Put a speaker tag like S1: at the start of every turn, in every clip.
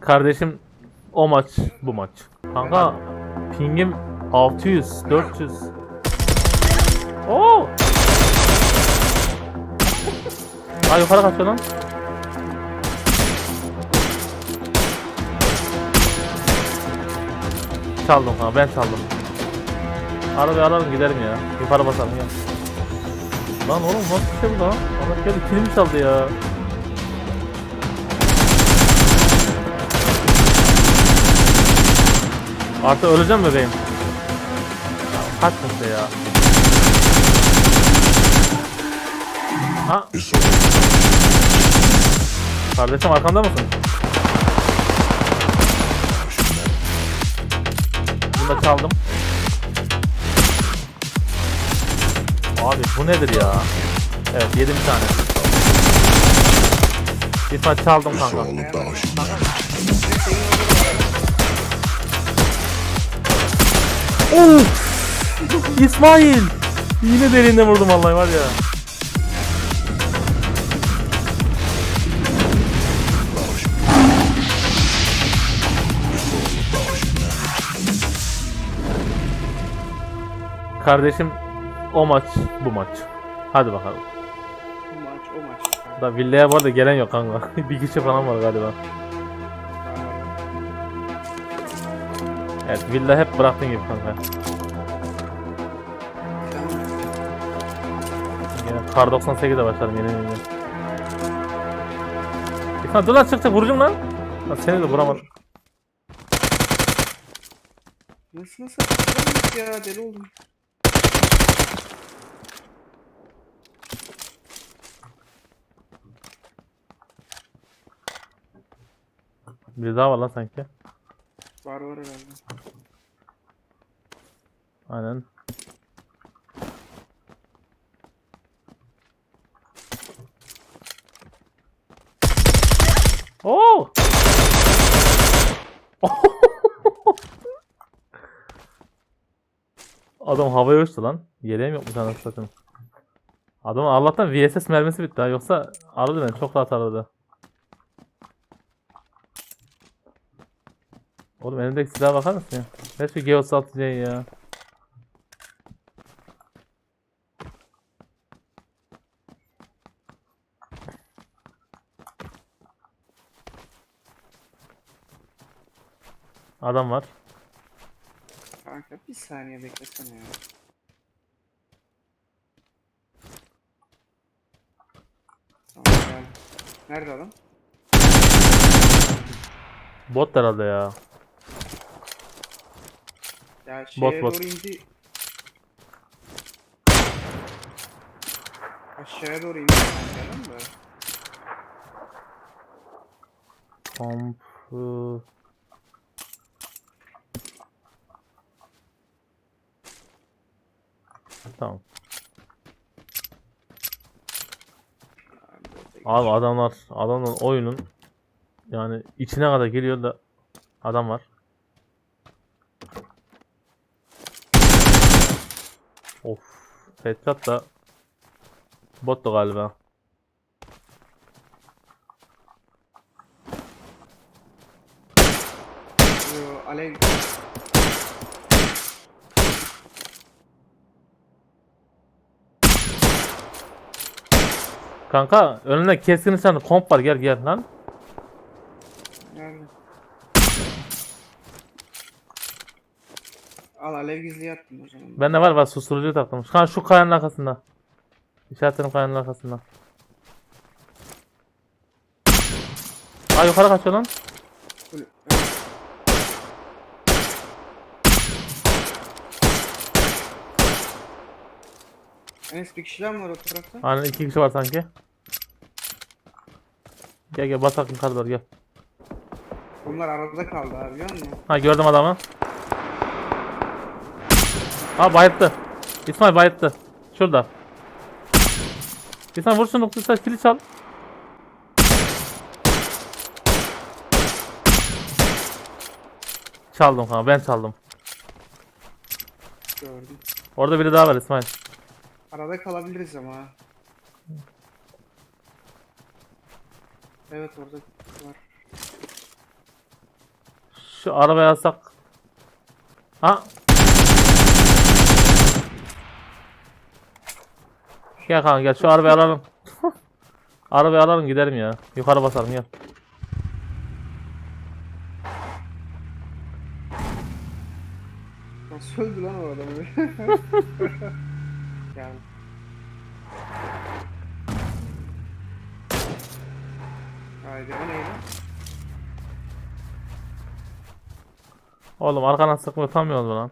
S1: Kardeşim o maç bu maç. Kanka pingim 600 400. Oo! Ay yukarı kaçıyor lan. Çaldım kanka ben çaldım. Arabayı alalım gidelim ya. Yukarı basalım ya. Lan oğlum nasıl bir şey bu lan? Allah geldi kilimi çaldı ya. Artık öleceğim bebeğim. Kaç nokta ya. Ha. Kardeşim arkamda mısın? Bunu da çaldım. Abi bu nedir ya? Evet yedim bir tane. Bir tane çaldım kanka. Of! İsmail! Yine derinden vurdum vallahi var ya. Kardeşim o maç bu maç. Hadi bakalım.
S2: O maç o maç.
S1: Da villaya bu arada gelen yok kanka. bir kişi falan var galiba. Evet villa hep bıraktığın gibi kanka. Yine kar 98'de başladım yeni yeni. İrfan dur lan çık çık vurucum lan. Lan seni de vuramadım.
S2: Nasıl nasıl atacağım ya deli oldum.
S1: Bir daha var lan sanki.
S2: Var var herhalde.
S1: Aynen. Oo! Adam havaya uçtu lan. Yeleğim yok bir tane sakın. Adam Allah'tan VSS mermisi bitti ha. Yoksa alırdı beni. Çok rahat alırdı. Oğlum elindeki silaha bakar mısın ya? Her şey G36 ya. Adam var.
S2: Kanka bir saniye beklesene ya. Tamam geldim. Nerede adam?
S1: Bot herhalde ya.
S2: Ya şeye
S1: Bot, bot.
S2: doğru indi. Aşağıya doğru indi. Mi?
S1: Komp... ıı, Tamam. Abi adamlar, adamlar oyunun yani içine kadar geliyor da adam var. Of, headshot da bottu galiba.
S2: Yo, alev.
S1: Kanka önünde keskin nişanlı komp var gel gel lan.
S2: Nerede? Al alev gizli attım o zaman.
S1: Bende var var susturucu taktım. Şu şu kayanın arkasında. İşaretlerim kayanın arkasında. Ay yukarı kaçıyor lan.
S2: Böyle- evet. Enes bir kişiler mi var o tarafta?
S1: Aynen iki kişi var sanki. Gel gel basak yukarı doğru gel.
S2: Bunlar arada kaldı abi biliyor musun?
S1: Ha gördüm adamı. Ha bayıttı. İsmail bayıttı. Şurada. İsmail vur şunu İsmail kili çal. Çaldım kanka ben çaldım.
S2: Gördüm.
S1: Orada biri daha var İsmail.
S2: Arada kalabiliriz ama. Evet orada var.
S1: Şu arabaya alsak. Ha. Gel kanka gel şu arabayı alalım. arabayı alalım gidelim ya. Yukarı basalım gel.
S2: Nasıl öldü lan o adam öyle? Gel. Haydi o neydi?
S1: Oğlum arkadan sıkma utanmıyoruz mu lan?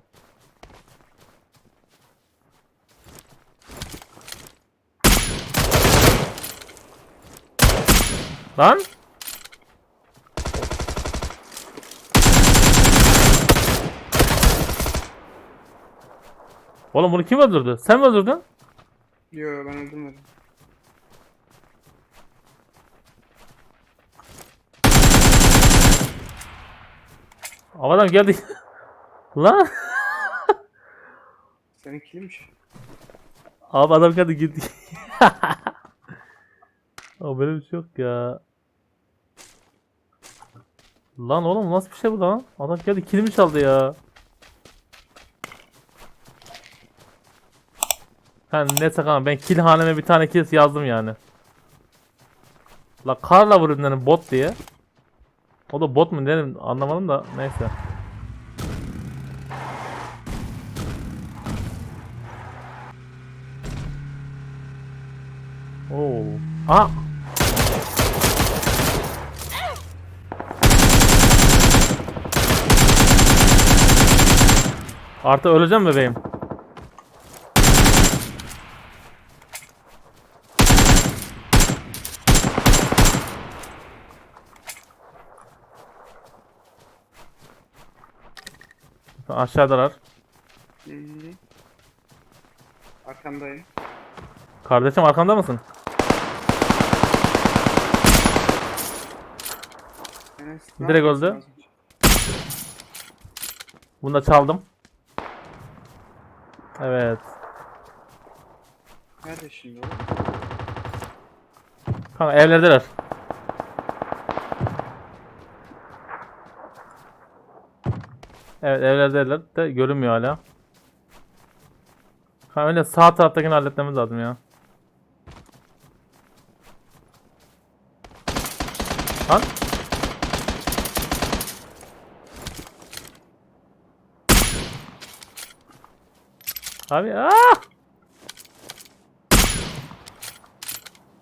S1: Lan? Oğlum bunu kim öldürdü? Sen mi öldürdün?
S2: Yo ben öldürmedim.
S1: Havadan geldi. Lan?
S2: Senin kimmiş?
S1: Abi adam geldi gitti. Abi böyle bir şey yok ya. Lan oğlum nasıl bir şey bu lan? Adam geldi kilimi çaldı ya. Ha ne sakın ben kill haneme bir tane kill yazdım yani. La karla vuruyorum dedim bot diye. O da bot mu dedim anlamadım da neyse. Oo. Aa. Artı öleceğim bebeğim. Aşağıdalar.
S2: Hı hı. Arkamdayım.
S1: Kardeşim arkamda mısın?
S2: Enes, ne
S1: Direkt
S2: yapıyorsun
S1: öldü.
S2: az önce?
S1: Bunu da çaldım. Evet.
S2: Nerede şimdi o?
S1: Kanka evlerdeler. Evet evlerdeler de görünmüyor hala. Ha öyle sağ taraftakini halletmemiz lazım ya. Abi aa!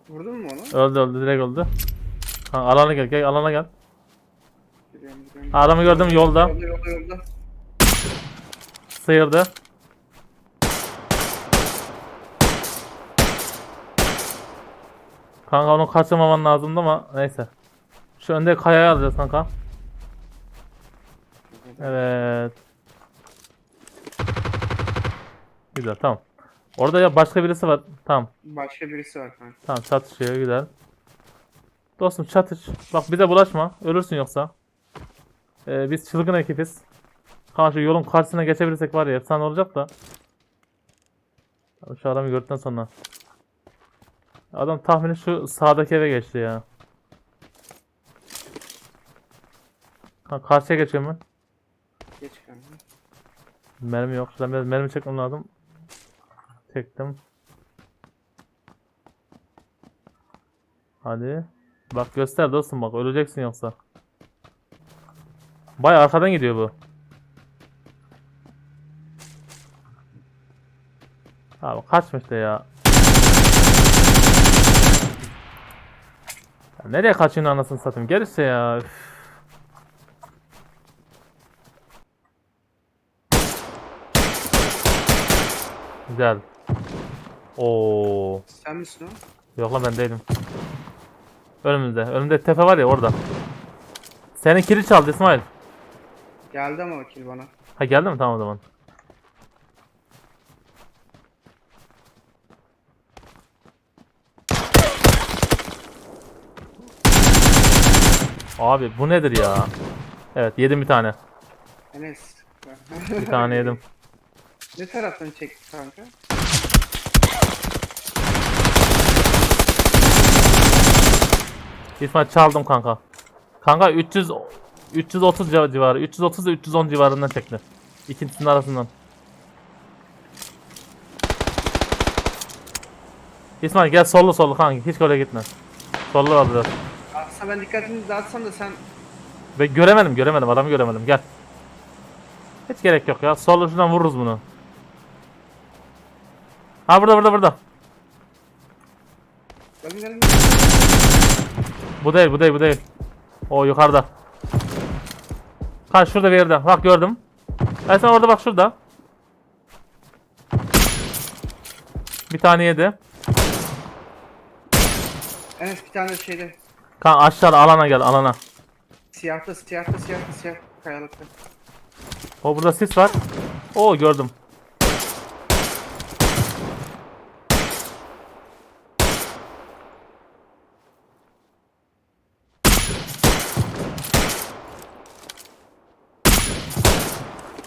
S2: Vurdun mu onu?
S1: Öldü öldü direkt öldü. Ha, alana gel gel alana gel. Adamı gördüm yolda.
S2: Yolda yolda yolda.
S1: Sıyırdı. Kanka onu kaçırmaman lazımdı ama neyse. Şu önde kayayı alacağız kanka. Evet. Güzel tamam. Orada ya başka birisi var. Tamam.
S2: Başka birisi var kanka.
S1: Tamam çatışıyor güzel. Dostum çatış. Bak bize bulaşma. Ölürsün yoksa. Ee, biz çılgın ekibiz. Kanka yolun karşısına geçebilirsek var ya efsane olacak da. Abi Şu adamı gördükten sonra. Adam tahmini şu sağdaki eve geçti ya. Kanka karşıya geçiyorum ben.
S2: Geç kanka.
S1: Mermi yok. Şuradan biraz mermi çekmem lazım. Çektim. Hadi. Bak göster dostum bak öleceksin yoksa. Bay arkadan gidiyor bu. Abi kaçma işte ya. ya nereye kaçıyorsun anasını satayım? Gel işte ya. Üf. Güzel. Oo.
S2: Sen misin o?
S1: Yok lan ben değilim. Önümüzde. Önümde tepe var ya orada. Senin kili çaldı İsmail.
S2: Geldi ama vakil bana.
S1: Ha geldi mi? Tamam o zaman. Abi bu nedir ya? Evet yedim bir tane.
S2: Enes.
S1: Bir tane yedim.
S2: ne taraftan çekti kanka?
S1: İsmail çaldım kanka. Kanka 300 330 civa- civarı. 330 ile 310 civarından çekti. İkisinin arasından. İsmail gel sollu sollu kanka. Hiç oraya gitme. Sollu var biraz.
S2: Aslında ben dikkatimi dağıtsam da sen
S1: Ve göremedim göremedim adamı göremedim gel. Hiç gerek yok ya. Sollu şuradan vururuz bunu. Ha burada burada burada.
S2: gelin gelin.
S1: Bu değil bu değil bu değil. O yukarıda. Ha şurada bir yerde. Bak gördüm. Ben sen orada bak şurada. Bir tane yedi.
S2: Enes bir tane de şeyde
S1: Kan aşağı alana gel alana.
S2: siyahta siyahta siyahta siyah kayalıkta.
S1: O burada sis var. Oo gördüm.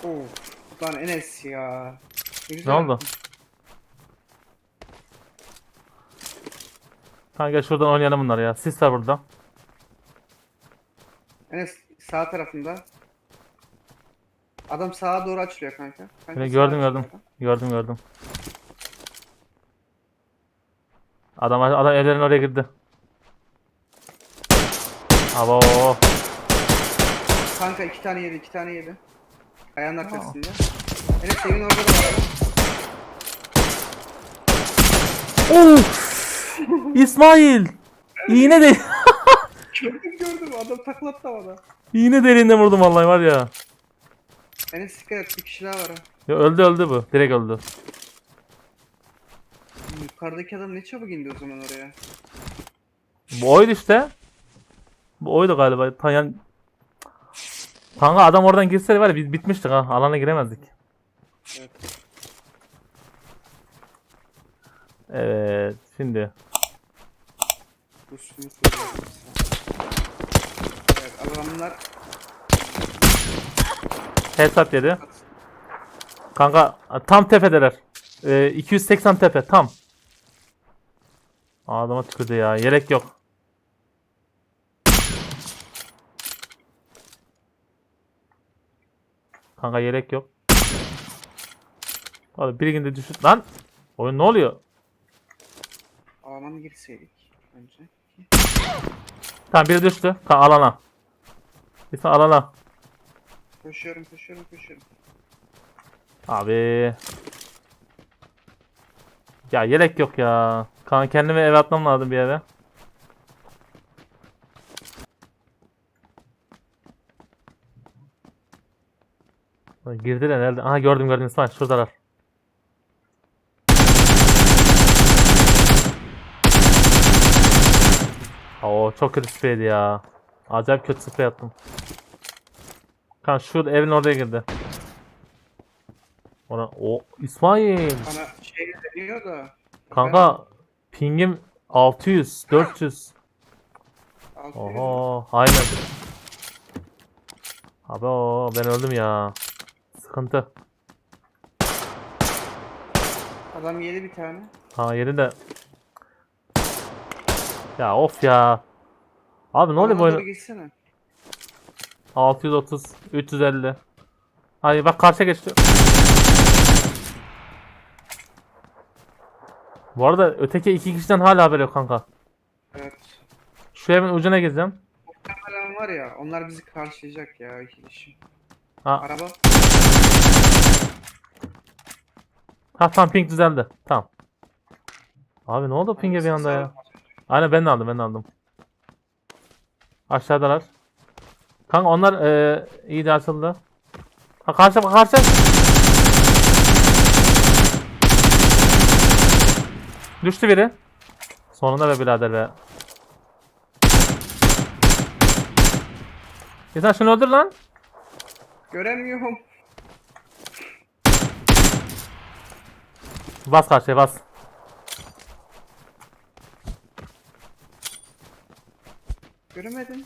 S2: Oo. Lan Enes ya.
S1: Ne oldu? Kanka şuradan oynayalım bunları ya. Sis var burada.
S2: Enes sağ tarafında. Adam sağa doğru açılıyor kanka. kanka sağa
S1: gördüm
S2: açılıyor
S1: gördüm.
S2: adam.
S1: Gördüm gördüm. Adam adam evlerin oraya girdi. Abo.
S2: Kanka iki tane yedi iki tane yedi. Ayağının arkasında. Enes evin orada da var.
S1: Of! İsmail! İğne de
S2: Gördüm gördüm adam taklattı havada.
S1: iğne deliğinde vurdum vallahi var ya.
S2: Enes dikkat et bir kişi daha var ha.
S1: Ya öldü öldü bu. Direkt öldü.
S2: Yukarıdaki adam ne çabuk indi o zaman oraya.
S1: Bu oydu işte. Bu oydu galiba. Ta yani... Kanka adam oradan girseydi var ya biz bitmiştik ha. Alana giremezdik.
S2: Evet.
S1: Evet. Şimdi.
S2: Bu şunu koyuyorum. Evet adamlar
S1: Headshot yedi. Kanka tam tepedeler. Ee, 280 tepe tam. Adama tükürdü ya. Yelek yok. Kanka yelek yok. Hadi bir günde düşür. Lan! Oyun ne oluyor?
S2: alana girseydik önce?
S1: Tamam biri düştü. Ka alana. Bir alana.
S2: Koşuyorum koşuyorum koşuyorum.
S1: Abi. Ya yelek yok ya. Kanka kendime eve atmam lazım bir eve. Lan Girdiler nerede? Aha gördüm gördüm İsmail şuradalar. Oo çok kötü spreydi ya. Acayip kötü sprey attım. Kanka şu evin oraya girdi. Ona o İsmail.
S2: Bana şey deniyor da.
S1: Kanka pingim 600 400.
S2: Ben altı
S1: Oho aynen. Abi o ben öldüm ya. Sıkıntı.
S2: Adam yedi bir tane.
S1: Ha yeri de. Ya of ya. Abi ne oluyor oyun?
S2: geçsene.
S1: 630 350. Hayır bak karşıya geçti. Bu arada öteki iki kişiden hala haber yok kanka.
S2: Evet.
S1: Şu evin ucuna gireceğim.
S2: Muhtemelen var ya onlar bizi karşılayacak ya iki kişi.
S1: Ha,
S2: Araba.
S1: Ha tamam ping düzeldi. Tamam. Abi ne oldu ping'e bir anda ya? Aynen ben de aldım ben de aldım. Aşağıdalar. Kanka onlar eee iyi de açıldı. Ha karşı karşı. Düştü biri. Sonunda be birader be. İnsan şunu öldür lan.
S2: Göremiyorum.
S1: Bas karşıya bas.
S2: Göremedim.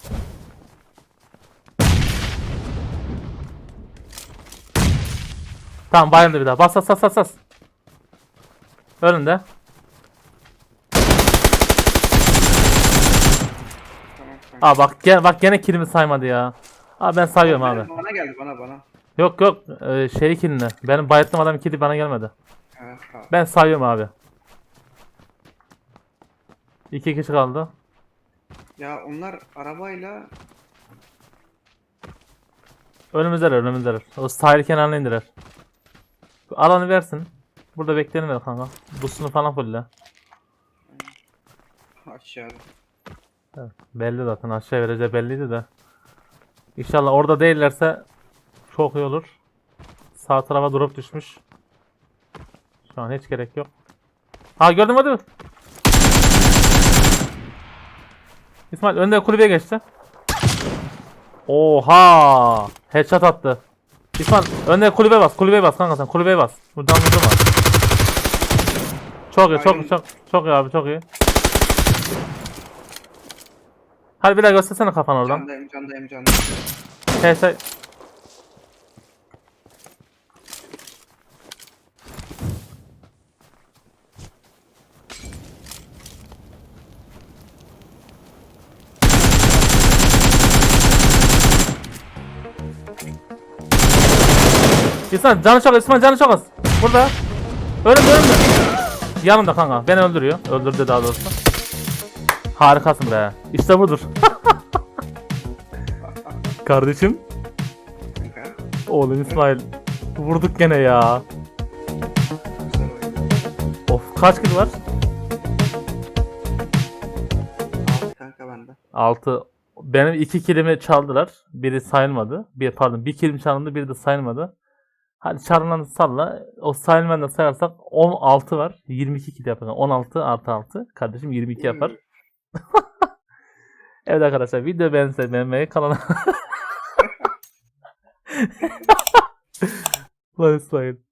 S1: Tamam bayıldı bir daha. Bas bas bas bas bas. Önünde.
S2: Tamam.
S1: Aa bak gene bak gene kilimi saymadı ya. Abi ben sayıyorum abi.
S2: Bana geldi bana bana.
S1: Yok yok ee, şey ikinli. Benim bayıttığım adam ikili bana gelmedi. Ben sayıyorum abi. İki kişi kaldı.
S2: Ya onlar arabayla
S1: Önümüzdeler önümüzdeler. O sahil kenarına indiler. Alanı versin. Burada bekleyelim ver kanka. Busunu falan fulle.
S2: aşağıda.
S1: Evet, belli zaten aşağı vereceği belliydi de. İnşallah orada değillerse çok iyi olur. Sağ tarafa drop düşmüş. Şu an hiç gerek yok. Ha gördüm hadi. İsmail önde kulübeye geçti. Oha! Headshot attı. İsmail önde kulübe bas, kulübeye bas kanka sen kulübeye bas. Buradan vurdurma. Çok iyi, çok çok çok iyi abi, çok iyi. Hadi bir daha göstersene kafanı oradan.
S2: Candayım candayım candayım.
S1: HS İsmail canı çok az, İsmail canı çok az. Burada. Önümde önümde. Yanımda kanka. Beni öldürüyor. Öldürdü daha doğrusu. Harikasın be. İşte budur. Kardeşim. Oğlum İsmail. Vurduk gene ya. Of kaç kill var?
S2: Altı kanka bende.
S1: 6. Benim 2 killimi çaldılar. Biri sayılmadı. Bir pardon bir killim çalındı, biri de sayılmadı. Hadi çalınan salla. O sayılmayan da sayarsak 16 var. 22 kill yapar. 16 artı 6. Kardeşim 22 yapar. evet arkadaşlar video beğense beğenmeyi kanala. Lan.